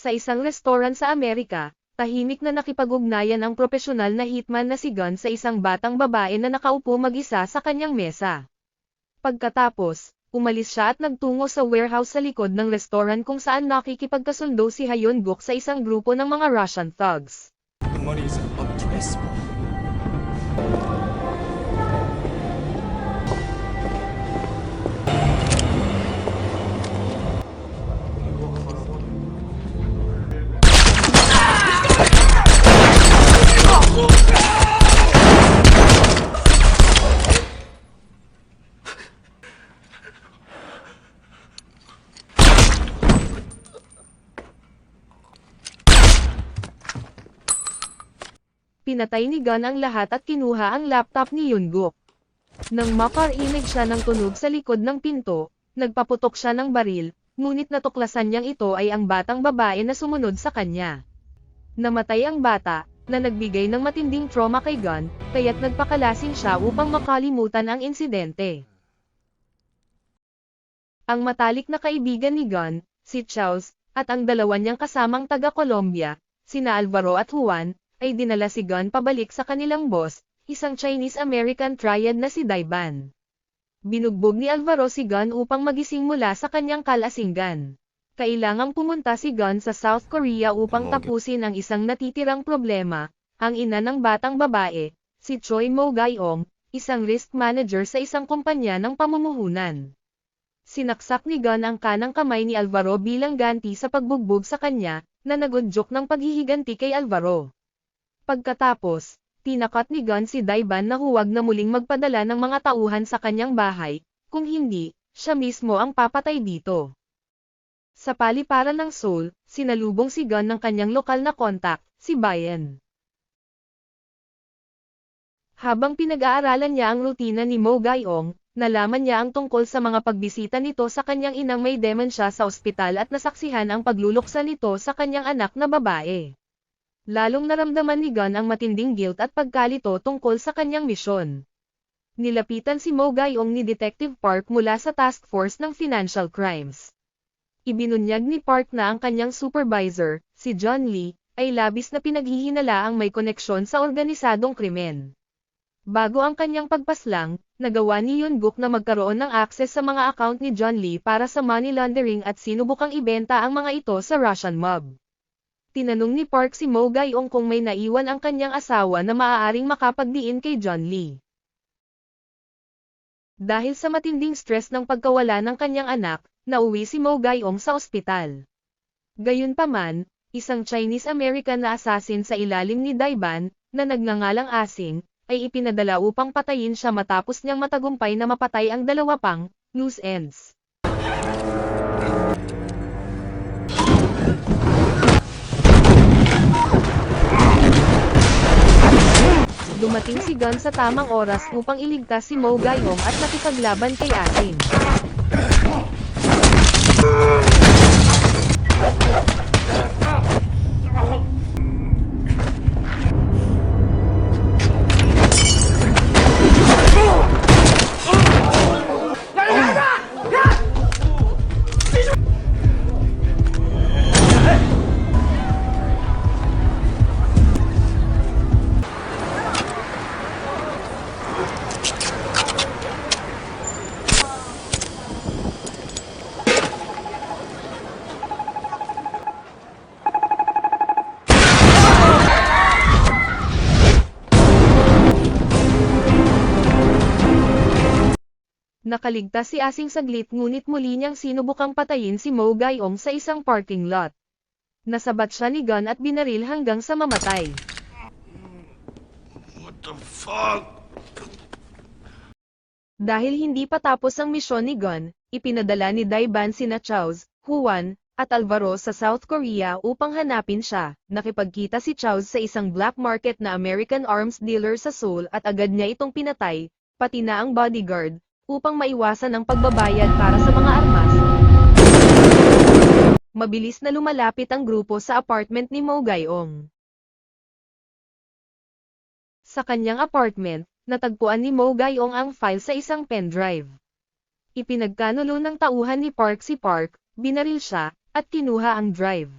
Sa isang restaurant sa Amerika, tahimik na nakipag-ugnayan ang propesyonal na hitman na si Gunn sa isang batang babae na nakaupo mag-isa sa kanyang mesa. Pagkatapos, umalis siya at nagtungo sa warehouse sa likod ng restaurant kung saan nakikipagkasundo si Hayon Guk sa isang grupo ng mga Russian thugs. The money is Pinatay ni Gunn ang lahat at kinuha ang laptop ni Yunguk. Nang maparinig siya ng tunog sa likod ng pinto, nagpaputok siya ng baril, ngunit natuklasan niyang ito ay ang batang babae na sumunod sa kanya. Namatay ang bata, na nagbigay ng matinding trauma kay Gunn, kaya't nagpakalasing siya upang makalimutan ang insidente. Ang matalik na kaibigan ni Gunn, si Charles, at ang dalawa niyang kasamang taga-Colombia, sina Alvaro at Juan, ay dinala si Gunn pabalik sa kanilang boss, isang Chinese-American triad na si Daiban. Binugbog ni Alvaro si Gunn upang magising mula sa kanyang kalasingan. Kailangang pumunta si Gunn sa South Korea upang tapusin ang isang natitirang problema, ang ina ng batang babae, si Choi Mo Gayong, isang risk manager sa isang kumpanya ng pamumuhunan. Sinaksak ni Gunn ang kanang kamay ni Alvaro bilang ganti sa pagbugbog sa kanya, na nagudyok ng paghihiganti kay Alvaro. Pagkatapos, tinakat ni Gunn si Daiban na huwag na muling magpadala ng mga tauhan sa kanyang bahay, kung hindi, siya mismo ang papatay dito. Sa paliparan ng Seoul, sinalubong si Gunn ng kanyang lokal na kontak, si Bayan. Habang pinag-aaralan niya ang rutina ni Mo Gayong, nalaman niya ang tungkol sa mga pagbisita nito sa kanyang inang may demensya sa ospital at nasaksihan ang pagluluksa nito sa kanyang anak na babae. Lalong naramdaman ni Gunn ang matinding guilt at pagkalito tungkol sa kanyang misyon. Nilapitan si Mo Gayong ni Detective Park mula sa Task Force ng Financial Crimes. Ibinunyag ni Park na ang kanyang supervisor, si John Lee, ay labis na pinaghihinala ang may koneksyon sa organisadong krimen. Bago ang kanyang pagpaslang, nagawa ni Yun Guk na magkaroon ng access sa mga account ni John Lee para sa money laundering at sinubukang ibenta ang mga ito sa Russian mob. Tinanong ni Park si Mo Gayong kung may naiwan ang kanyang asawa na maaaring makapagdiin kay John Lee. Dahil sa matinding stress ng pagkawala ng kanyang anak, nauwi si Mo Gayong sa ospital. Gayunpaman, isang Chinese-American na assassin sa ilalim ni Daiban, na nagngangalang Asing, ay ipinadala upang patayin siya matapos niyang matagumpay na mapatay ang dalawa pang loose ends. Dumating si Gunn sa tamang oras upang iligtas si Mo Gayong at nakipaglaban kay Asing. Nakaligtas si Asing saglit ngunit muli niyang sinubukang patayin si Mo Gayong sa isang parking lot. Nasabat siya ni Gunn at binaril hanggang sa mamatay. What the fuck? Dahil hindi pa tapos ang misyon ni Gunn, ipinadala ni Daiban sina Chaos, Juan, at Alvaro sa South Korea upang hanapin siya. Nakipagkita si Chaos sa isang black market na American arms dealer sa Seoul at agad niya itong pinatay, pati na ang bodyguard, upang maiwasan ang pagbabayad para sa mga armas. Mabilis na lumalapit ang grupo sa apartment ni Mo Gayong. Sa kanyang apartment, natagpuan ni Mo Gayong ang file sa isang pendrive. Ipinagkanulo ng tauhan ni Park si Park, binaril siya, at kinuha ang drive.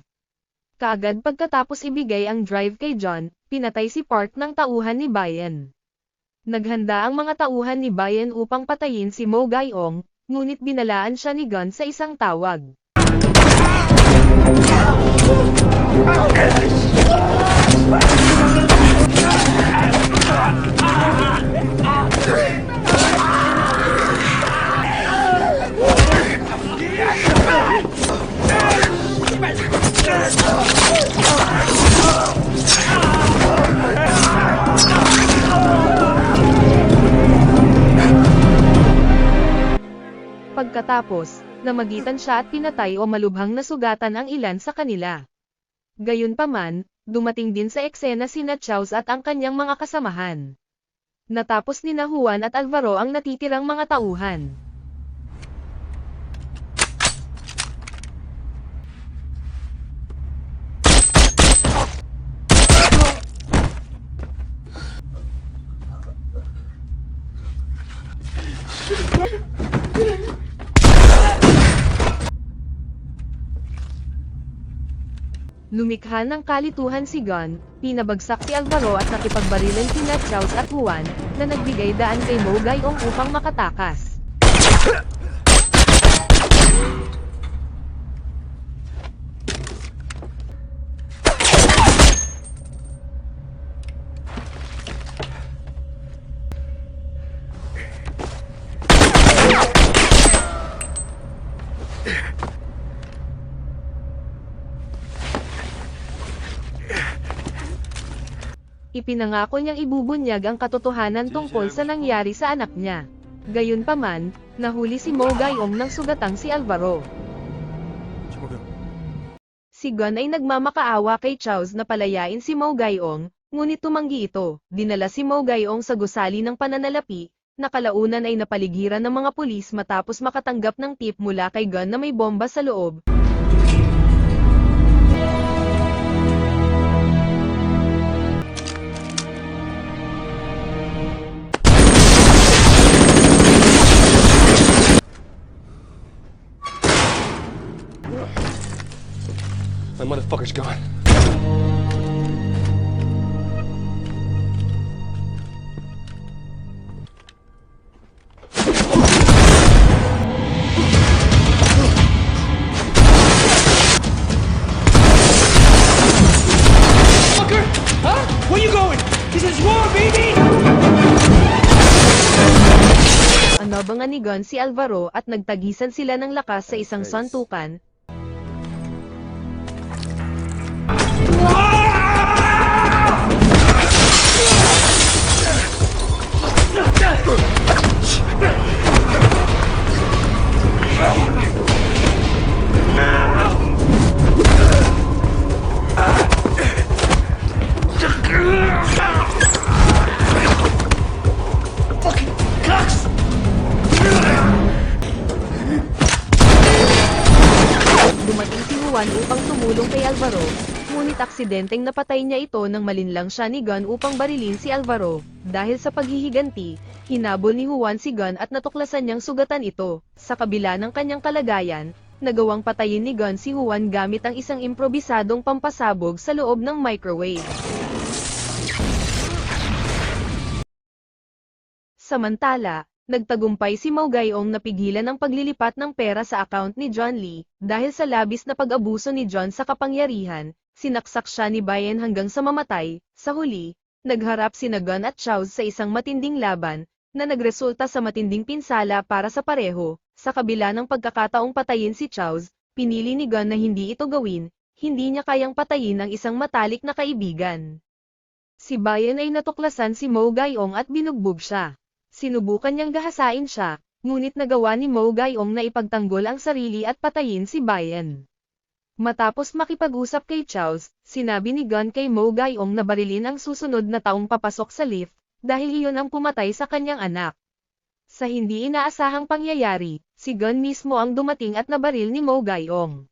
Kaagad pagkatapos ibigay ang drive kay John, pinatay si Park ng tauhan ni Bayan. Naghanda ang mga tauhan ni Bayan upang patayin si Mo Gayong, ngunit binalaan siya ni Gun sa isang tawag. Pagkatapos, namagitan siya at pinatay o malubhang nasugatan ang ilan sa kanila. Gayunpaman, dumating din sa eksena sina Chaos at ang kanyang mga kasamahan. Natapos ni Juan at Alvaro ang natitirang mga tauhan. Lumikha ng kalituhan si Gon, pinabagsak si Alvaro at nakipagbarilan sina Chaos at Juan, na nagbigay daan kay Mo Gayong upang makatakas. Ipinangako niyang ibubunyag ang katotohanan tungkol sa nangyari sa anak niya. Gayunpaman, nahuli si Mo Gayong ng sugatang si Alvaro. Si Gon ay nagmamakaawa kay Chaos na palayain si Mo Gayong, ngunit tumanggi ito. Dinala si Mo Gayong sa gusali ng pananalapi, na kalaunan ay napaligiran ng mga pulis matapos makatanggap ng tip mula kay Gon na may bomba sa loob. Baby! Anabangan ni Gon si Alvaro at nagtagisan sila ng lakas sa isang suntukan, Dumating aksidenteng napatay niya ito nang malinlang siya ni Gun upang barilin si Alvaro. Dahil sa paghihiganti, hinabol ni Juan si Gun at natuklasan niyang sugatan ito. Sa kabila ng kanyang kalagayan, nagawang patayin ni Gun si Juan gamit ang isang improbisadong pampasabog sa loob ng microwave. Samantala, nagtagumpay si Mo Gayong na pigilan ang paglilipat ng pera sa account ni John Lee, dahil sa labis na pag-abuso ni John sa kapangyarihan, sinaksak siya ni Bayan hanggang sa mamatay, sa huli, nagharap si Gun at Chaos sa isang matinding laban, na nagresulta sa matinding pinsala para sa pareho, sa kabila ng pagkakataong patayin si Chaos, pinili ni Gun na hindi ito gawin, hindi niya kayang patayin ang isang matalik na kaibigan. Si Bayan ay natuklasan si Mo Gayong at binugbog siya. Sinubukan niyang gahasain siya, ngunit nagawa ni Mo Gayong na ipagtanggol ang sarili at patayin si Bayan. Matapos makipag-usap kay Chaos, sinabi ni Gun kay Mo Gayong na barilin ang susunod na taong papasok sa lift, dahil iyon ang pumatay sa kanyang anak. Sa hindi inaasahang pangyayari, si Gun mismo ang dumating at nabaril ni Mo Gayong.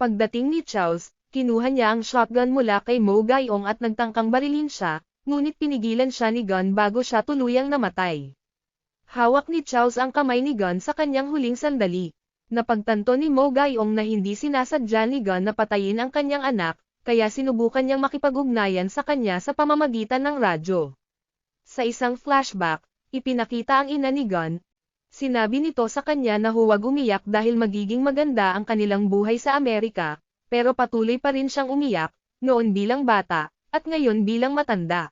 Pagdating ni Charles, kinuha niya ang shotgun mula kay Mo Gayong at nagtangkang barilin siya, ngunit pinigilan siya ni Gun bago siya tuluyang namatay. Hawak ni Charles ang kamay ni Gun sa kanyang huling sandali. Napagtanto ni Mo Gayong na hindi sinasadya ni Gun na patayin ang kanyang anak, kaya sinubukan niyang makipag-ugnayan sa kanya sa pamamagitan ng radyo. Sa isang flashback, ipinakita ang ina ni Gun. Sinabi nito sa kanya na huwag umiyak dahil magiging maganda ang kanilang buhay sa Amerika, pero patuloy pa rin siyang umiyak, noon bilang bata, at ngayon bilang matanda.